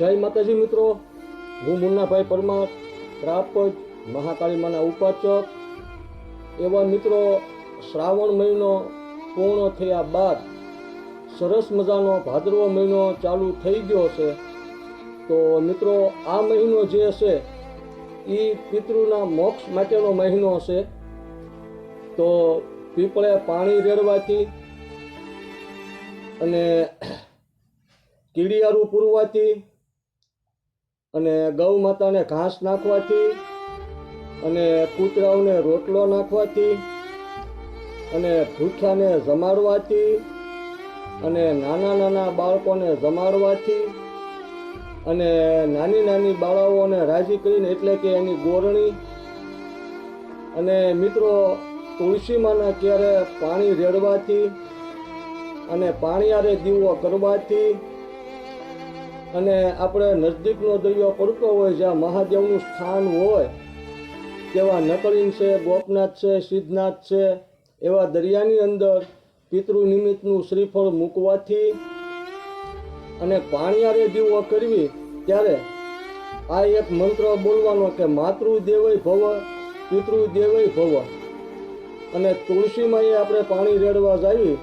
જય માતાજી મિત્રો. હું મુન્નાભાઈ પરમાર પ્રાપજ મહાકાળીમાના ઉપાચક એવા મિત્રો, શ્રાવણ મહિનો પૂર્ણ થયા બાદ સરસ મજાનો ભાદરવો મહિનો ચાલુ થઈ ગયો છે તો મિત્રો, આ મહિનો જે છે એ પિતૃના મોક્ષ માટેનો મહિનો છે તો પીપળે પાણી રેડવાથી અને કીડિયારું પૂરવાથી અને ગૌ માતાને ઘાસ નાખવાથી અને કૂતરાઓને રોટલો નાખવાથી અને ભૂખ્યાને જમાડવાથી અને નાના નાના બાળકોને જમાડવાથી અને નાની નાની બાળાઓને રાજી કરીને એટલે કે એની ગોરણી અને મિત્રો તુલસીમાના ક્યારે પાણી રેડવાથી અને પાણીયારે દીવો કરવાથી અને આપણે નજદીકનો દરિયો પડતો હોય જ્યાં મહાદેવનું સ્થાન હોય, તેવા નકળીન છે, ગોપનાથ છે, સિદ્ધનાથ છે, એવા દરિયાની અંદર પિતૃ નિમિત્તનું શ્રીફળ મૂકવાથી અને પાણિયારે દીવો કરવી, ત્યારે આ એક મંત્ર બોલવાનો કે માતૃદેવય ભવ, પિતૃદેવય ભવ. અને તુલસીમાં એ આપણે પાણી રેડવા જાવી,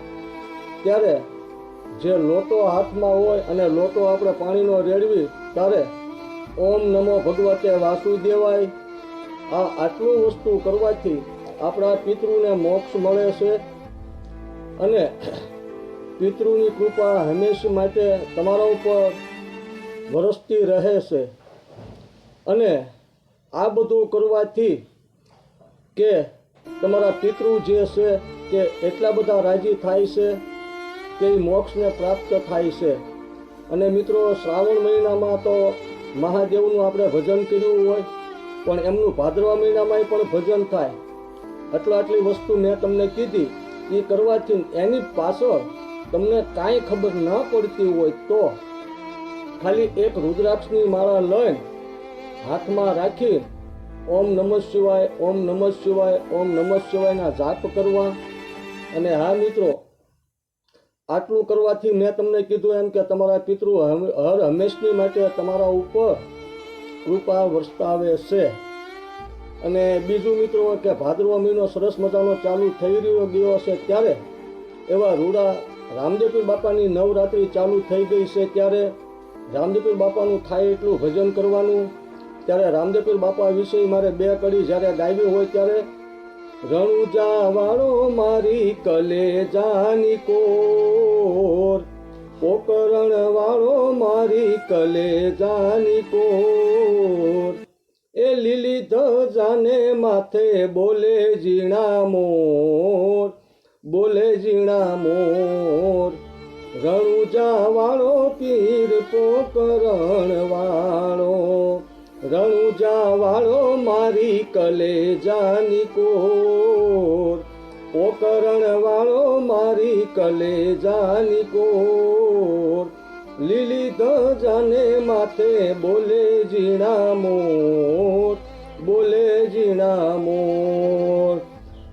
ત્યારે જે લોટો હાથમાં હોય અને લોટો આપણે પાણીનો રેડવી ત્યારે ઓમ નમો ભગવતે વાસુદેવાય. આ આટલું વસ્તુ કરવાથી આપણા પિતૃને મોક્ષ મળે છે અને પિતૃની કૃપા હંમેશ માટે તમારા ઉપર વરસતી રહે છે. અને આ બધું કરવાથી કે તમારા પિતૃ જે છે તે એટલા બધા રાજી થાય છે એ મોક્ષને પ્રાપ્ત થાય છે. અને મિત્રો, શ્રાવણ મહિનામાં તો મહાદેવનું આપણે ભજન કર્યું હોય, પણ એમનું ભાદરવા મહિનામાં પણ ભજન થાય. આટલા આટલી વસ્તુ મેં તમને કીધી એ કરવાથી એની પાછળ તમને કાંઈ ખબર ન પડતી હોય તો ખાલી એક રુદ્રાક્ષની માળા લઈને હાથમાં રાખી ઓમ નમઃ શિવાય, ઓમ નમઃ શિવાય, ઓમ નમઃ શિવાયના જાપ કરવા. અને હા મિત્રો આટલું કરવાથી મેં તમને કીધું એમ કે તમારા પિતૃ હર હંમેશની માટે તમારા ઉપર કૃપા વરસાવે છે. અને બીજું મિત્રો કે ભાદરવો મહિનો સરસ મજાનો ચાલુ થઈ રહ્યો ગયો છે ત્યારે એવા રૂડા રામદેવપીર બાપાની નવરાત્રિ ચાલુ થઈ ગઈ છે ત્યારે રામદેવપીર બાપાનું થાય એટલું ભજન કરવાનું. ત્યારે રામદેવપીર બાપા વિશે મારે બે કડી જ્યારે ગાવી હોય ત્યારે રણુજા વાળો મારી કલેજાની કોર. પોકરણ વાળો મારી કલેજાની કોર. એ લીલી ધજાને માથે બોલે ઝીણા મોર. બોલે ઝીણા મોર. રણુજા વાળો પીર પોકરણ વાળો રણુજા વાળો મારી કલેજાની કોર. પોકરણ વાળો મારી કલેજાની કોર. લીલી ધજાને માથે બોલે જીણા મોર, બોલે જીણા મોર.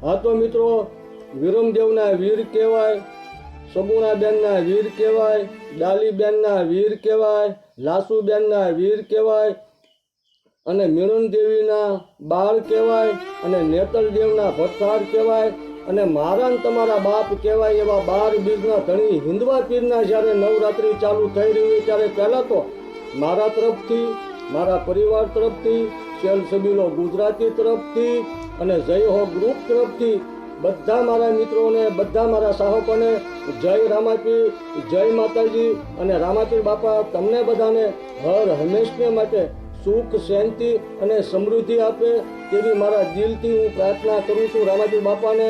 હા તો મિત્રો, વિરમદેવના વીર કહેવાય, સગુણાબેનના વીર કહેવાય, ડાલીબેનના વીર કહેવાય, લાસુબેનના વીર કહેવાય અને મિણુન દેવીના બાળ કહેવાય અને નેતલ દેવના ભથ્થાર કહેવાય અને મારા તમારા બાપ કહેવાય એવા બાર બીજના ધણી હિન્દવા પીરના જ્યારે નવરાત્રિ ચાલુ થઈ રહી હોય ત્યારે પહેલાં તો મારા તરફથી, મારા પરિવાર તરફથી સેલ સબીલો ગુજરાતી તરફથી અને જય હો ગ્રુપ તરફથી બધા મારા મિત્રોને, બધા મારા સાહકોને જય રામાપીર જય માતાજી અને રામાપીર બાપા, તમને બધાને હર હંમેશને માટે સુખ, શાંતિ અને સમૃદ્ધિ આપે તેવી મારા દિલથી હું પ્રાર્થના કરું છું રામાજી બાપાને.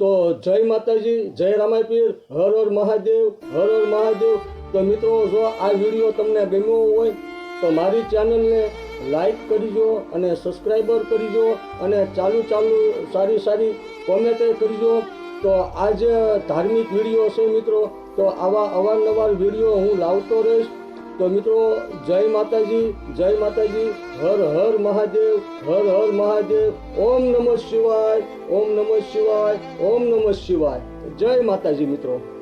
તો જય માતાજી, જય રામાપીર, હર હર મહાદેવ, હર હર મહાદેવ. તો મિત્રો, જો આ વીડિયો તમને ગમ્યો હોય, તો મારી ચેનલને લાઈક કરીજો અને સબસ્ક્રાઈબર કરીજો અને ચાલુ ચાલુ સારી સારી કોમેન્ટ કરીજો. તો આ જે ધાર્મિક વીડિયો છે મિત્રો, તો આવા અવારનવાર વીડિયો હું લાવતો રહીશ. તો મિત્રો, જય માતાજી જય માતાજી, હર હર મહાદેવ, હર હર મહાદેવ, ઓમ નમઃ શિવાય, ઓમ નમઃ શિવાય, ઓમ નમઃ શિવાય. જય માતાજી મિત્રો.